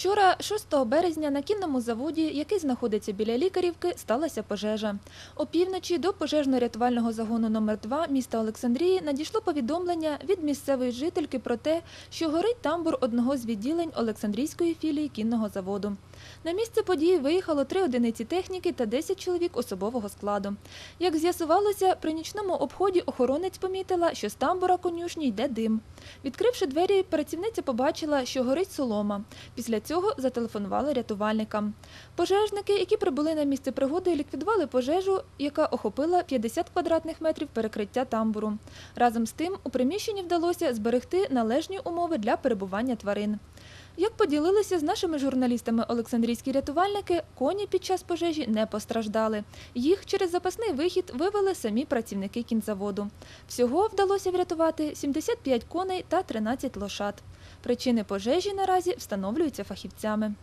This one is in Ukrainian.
Вчора, 6 березня, на кінному заводі, який знаходиться біля лікарівки, сталася пожежа. Опівночі до пожежно-рятувального загону номер 2 міста Олександрії надійшло повідомлення від місцевої жительки про те, що горить тамбур одного з відділень Олександрійської філії кінного заводу. На місце події виїхало три одиниці техніки та 10 чоловік особового складу. Як з'ясувалося, при нічному обході охоронець помітила, що з тамбура конюшні йде дим. Відкривши двері, працівниця побачила, що горить солома. Після цього зателефонували рятувальникам. Пожежники, які прибули на місце пригоди, ліквідували пожежу, яка охопила 50 квадратних метрів перекриття тамбуру. Разом з тим, у приміщенні вдалося зберегти належні умови для перебування тварин. Як поділилися з нашими журналістами олександрійські рятувальники, коні під час пожежі не постраждали. Їх через запасний вихід вивели самі працівники кінзаводу. Всього вдалося врятувати 75 коней та 13 лошад. Причини пожежі наразі встановлюються фахівцями.